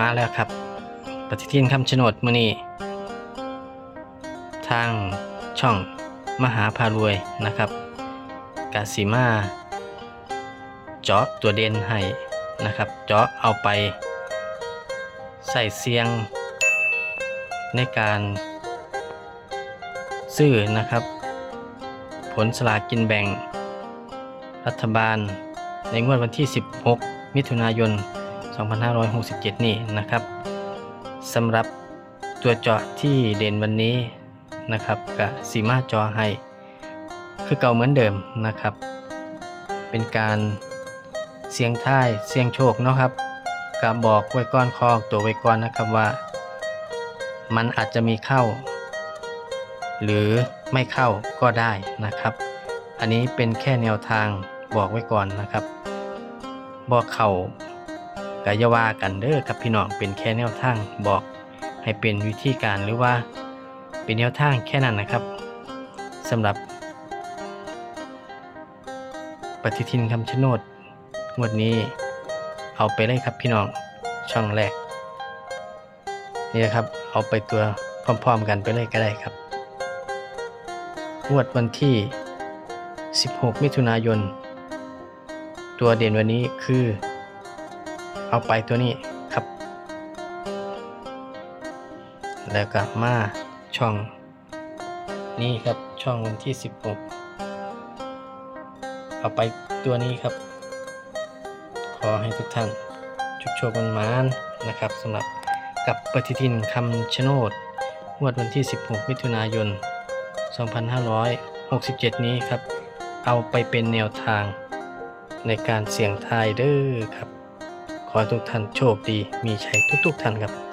มาแล้วครับ ปฏิทินคำชะโนดมือนี้ ทางช่องมหาพารวยนะครับ กาสีมาเจาะตัวเด่นให้นะครับ เจาะเอาไป ใส่เสียง ในการ ซื้อนะครับ ผลสลากกินแบ่ง รัฐบาลในงวดวันที่ 16 มิถุนายน 2567 นี่นะครับสำหรับตัวเจาะที่เด่นวันนี้นะครับกับสีมาจอให้คือเก่าเหมือนเดิมนะครับ เป็นการเสียงท้ายเสียงโชคเนาะครับกบบอกไว้ก้อนคอกตัวไว้ก่อนนะครับว่า มันอาจจะมีเข้า หรือไม่เข้าก็ได้นะครับ อันนี้เป็นแค่แนวทางบอกไว้ก่อนนะครับ บอกเข่า กายาวากันเด้อกับพี่น้องเป็นแค่แนวทางบอกให้เป็นวิธีการหรือว่าเป็นแนวทางแค่นั้นนะครับสำหรับ ปฏิทินคำชะโนดงวดนี้เอาไปเลยครับพี่น้องช่องแรก นี่นะครับเอาไปตัวพร้อมๆกันไปเลยก็ได้ครับ งวดวันที่ 16 มิถุนายน ตัวเด่นวันนี้คือ เอาไปตัวนี้ครับ แล้วก็มาช่องนี่ครับช่องวันที่ 16 เอาไปตัวนี้ครับ ขอให้ทุกท่านชุกโชคมันมานนะครับสำหรับกับปฏิทินคำชะโนดงวดวันที่ 16 มิถุนายน 2567 นี้ครับ เอาไปเป็นแนวทางในการเสี่ยงทายเด้อครับ ขอให้ทุกท่านโชคดีมีชัยทุกๆท่านครับ